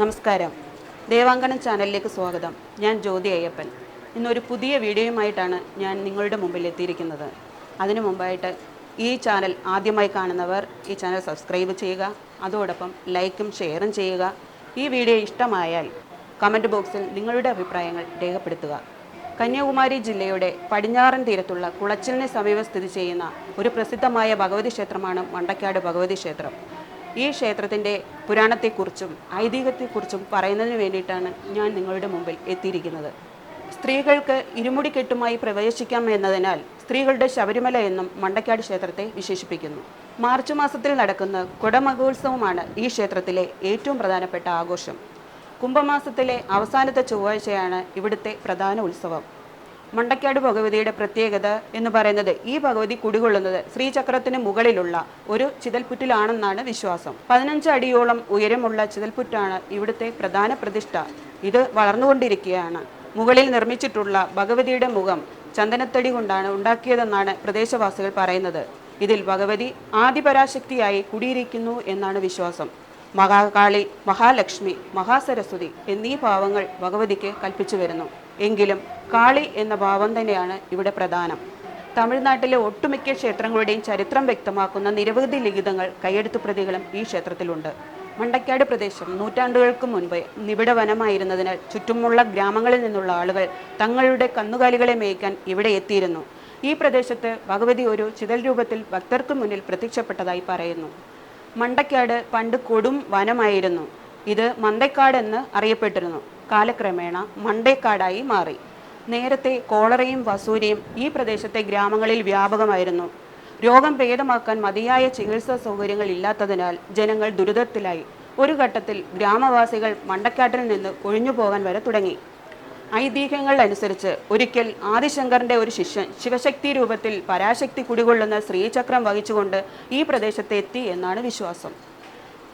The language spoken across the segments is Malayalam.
നമസ്കാരം. ദേവാങ്കണം ചാനലിലേക്ക് സ്വാഗതം. ഞാൻ ജ്യോതി അയ്യപ്പൻ. ഇന്നൊരു പുതിയ വീഡിയോയുമായിട്ടാണ് ഞാൻ നിങ്ങളുടെ മുമ്പിൽ എത്തിയിരിക്കുന്നത്. അതിനു മുമ്പായിട്ട് ഈ ചാനൽ ആദ്യമായി കാണുന്നവർ ഈ ചാനൽ സബ്സ്ക്രൈബ് ചെയ്യുക അതോടൊപ്പം ലൈക്കും ഷെയറും ചെയ്യുക. ഈ വീഡിയോ ഇഷ്ടമായാൽ കമന്റ് ബോക്സിൽ നിങ്ങളുടെ അഭിപ്രായങ്ങൾ രേഖപ്പെടുത്തുക. കന്യാകുമാരി ജില്ലയുടെ പടിഞ്ഞാറൻ തീരത്തുള്ള കുളച്ചിലിന് സമീപം സ്ഥിതി ചെയ്യുന്ന ഒരു പ്രസിദ്ധമായ ഭഗവതി ക്ഷേത്രമാണ് മണ്ടക്കാട് ഭഗവതി ക്ഷേത്രം. ഈ ക്ഷേത്രത്തിന്റെ പുരാണത്തെക്കുറിച്ചും ഐതിഹ്യത്തെക്കുറിച്ചും പറയുന്നതിന് വേണ്ടിയിട്ടാണ് ഞാൻ നിങ്ങളുടെ മുമ്പിൽ എത്തിയിരിക്കുന്നത്. സ്ത്രീകൾക്ക് ഇരുമുടിക്കെട്ടുമായി പ്രവേശിക്കാം എന്നതിനാൽ സ്ത്രീകളുടെ ശബരിമല എന്നും മണ്ടക്കാട് ക്ഷേത്രത്തെ വിശേഷിപ്പിക്കുന്നു. മാർച്ച് മാസത്തിൽ നടക്കുന്ന കുടമഹോത്സവമാണ് ഈ ക്ഷേത്രത്തിലെ ഏറ്റവും പ്രധാനപ്പെട്ട ആഘോഷം. കുംഭമാസത്തിലെ അവസാനത്തെ ചൊവ്വാഴ്ചയാണ് ഇവിടുത്തെ പ്രധാന ഉത്സവം. മണ്ടക്കാട് ഭഗവതിയുടെ പ്രത്യേകത എന്ന് പറയുന്നത് ഈ ഭഗവതി കുടികൊള്ളുന്നത് ശ്രീചക്രത്തിന് മുകളിലുള്ള ഒരു ചിതൽപുറ്റിലാണെന്നാണ് വിശ്വാസം. പതിനഞ്ച് അടിയോളം ഉയരമുള്ള ചിതൽപുറ്റാണ് ഇവിടുത്തെ പ്രധാന പ്രതിഷ്ഠ. ഇത് വളർന്നുകൊണ്ടിരിക്കുകയാണ്. മുകളിൽ നിർമ്മിച്ചിട്ടുള്ള ഭഗവതിയുടെ മുഖം ചന്ദനത്തടി കൊണ്ടാണ് ഉണ്ടാക്കിയതെന്നാണ് പ്രദേശവാസികൾ പറയുന്നത്. ഇതിൽ ഭഗവതി ആദിപരാശക്തിയായി കുടിയിരിക്കുന്നു എന്നാണ് വിശ്വാസം. മഹാകാളി മഹാലക്ഷ്മി മഹാസരസ്വതി എന്നീ ഭാവങ്ങൾ ഭഗവതിക്ക് കൽപ്പിച്ചു വരുന്നു. എങ്കിലും കാളി എന്ന ഭാവം തന്നെയാണ് ഇവിടെ പ്രധാനം. തമിഴ്നാട്ടിലെ ഒട്ടുമിക്ക ക്ഷേത്രങ്ങളുടെയും ചരിത്രം വ്യക്തമാക്കുന്ന നിരവധി ലിഖിതങ്ങൾ കൈയെഴുത്തു പ്രതികളും ഈ ക്ഷേത്രത്തിലുണ്ട്. മണ്ടക്കാട് പ്രദേശം നൂറ്റാണ്ടുകൾക്ക് മുൻപ് നിബിഡ വനമായിരുന്നതിനാൽ ചുറ്റുമുള്ള ഗ്രാമങ്ങളിൽ നിന്നുള്ള ആളുകൾ തങ്ങളുടെ കന്നുകാലികളെ മേയ്ക്കാൻ ഇവിടെ എത്തിയിരുന്നു. ഈ പ്രദേശത്ത് ഭഗവതി ഒരു ചിതൽ രൂപത്തിൽ ഭക്തർക്ക് മുന്നിൽ പ്രത്യക്ഷപ്പെട്ടതായി പറയുന്നു. മണ്ടക്കാട് പണ്ട് കൊടും വനമായിരുന്നു. ഇത് മണ്ടേക്കാടെന്ന് അറിയപ്പെട്ടിരുന്നു. കാലക്രമേണ മണ്ടേക്കാടായി മാറി. നേരത്തെ കോളറയും വസൂരിയും ഈ പ്രദേശത്തെ ഗ്രാമങ്ങളിൽ വ്യാപകമായിരുന്നു. രോഗം ഭേദമാക്കാൻ മതിയായ ചികിത്സാ സൗകര്യങ്ങൾ ഇല്ലാത്തതിനാൽ ജനങ്ങൾ ദുരിതത്തിലായി. ഒരു ഘട്ടത്തിൽ ഗ്രാമവാസികൾ മണ്ടക്കാട്ടിൽ നിന്ന് ഒഴിഞ്ഞു പോകാൻ വരെ തുടങ്ങി. ഐതിഹ്യങ്ങൾ അനുസരിച്ച് ഒരിക്കൽ ആദിശങ്കറിന്റെ ഒരു ശിഷ്യൻ ശിവശക്തി രൂപത്തിൽ പരാശക്തി കുടികൊള്ളുന്ന ശ്രീചക്രം വഹിച്ചുകൊണ്ട് ഈ പ്രദേശത്തെത്തി എന്നാണ് വിശ്വാസം.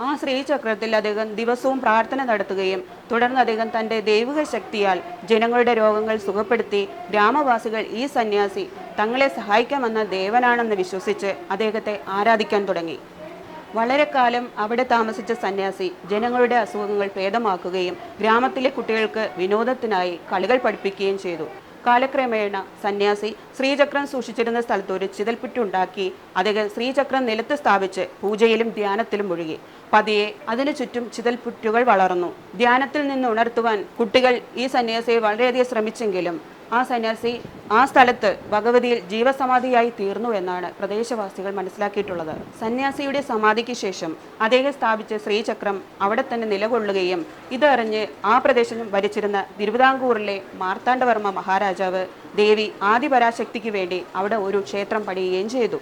ആ ശ്രീചക്രത്തിൽ അദ്ദേഹം ദിവസവും പ്രാർത്ഥന നടത്തുകയും തുടർന്ന് അദ്ദേഹം തന്റെ ദൈവിക ശക്തിയാൽ ജനങ്ങളുടെ രോഗങ്ങൾ സുഖപ്പെടുത്തി ഗ്രാമവാസികൾ ഈ സന്യാസി തങ്ങളെ സഹായിക്കാമെന്ന ദേവനാണെന്ന് വിശ്വസിച്ച് അദ്ദേഹത്തെ ആരാധിക്കാൻ തുടങ്ങി. വളരെ കാലം അവിടെ താമസിച്ച സന്യാസി ജനങ്ങളുടെ അസുഖങ്ങൾ ഭേദമാക്കുകയും ഗ്രാമത്തിലെ കുട്ടികൾക്ക് വിനോദത്തിനായി കളികൾ പഠിപ്പിക്കുകയും ചെയ്തു. കാലക്രമേണ സന്യാസി ശ്രീചക്രം സൂക്ഷിച്ചിരുന്ന സ്ഥലത്ത് ഒരു ചിതൽപ്പുറ്റുണ്ടാക്കി അദ്ദേഹം ശ്രീചക്രം നിലത്ത് സ്ഥാപിച്ച് പൂജയിലും ധ്യാനത്തിലും മുഴുകി. പതിയെ അതിനു ചുറ്റും ചിതൽപുറ്റുകൾ വളർന്നു. ധ്യാനത്തിൽ നിന്ന് ഉണർത്തുവാൻ കുട്ടികൾ ഈ സന്യാസിയെ വളരെയധികം ശ്രമിച്ചെങ്കിലും ആ സന്യാസി ആ സ്ഥലത്ത് ഭഗവതിയിൽ ജീവസമാധിയായി തീർന്നു എന്നാണ് പ്രദേശവാസികൾ മനസ്സിലാക്കിയിട്ടുള്ളത്. സന്യാസിയുടെ സമാധിക്ക് ശേഷം അദ്ദേഹം സ്ഥാപിച്ച ശ്രീചക്രം അവിടെ തന്നെ നിലകൊള്ളുകയും ഇതറിഞ്ഞ് ആ പ്രദേശം ഭരിച്ചിരുന്ന തിരുവിതാംകൂറിലെ മാർത്താണ്ഡവർമ്മ മഹാരാജാവ് ദേവി ആദിപരാശക്തിക്ക് വേണ്ടി അവിടെ ഒരു ക്ഷേത്രം പണിയുകയും ചെയ്തു.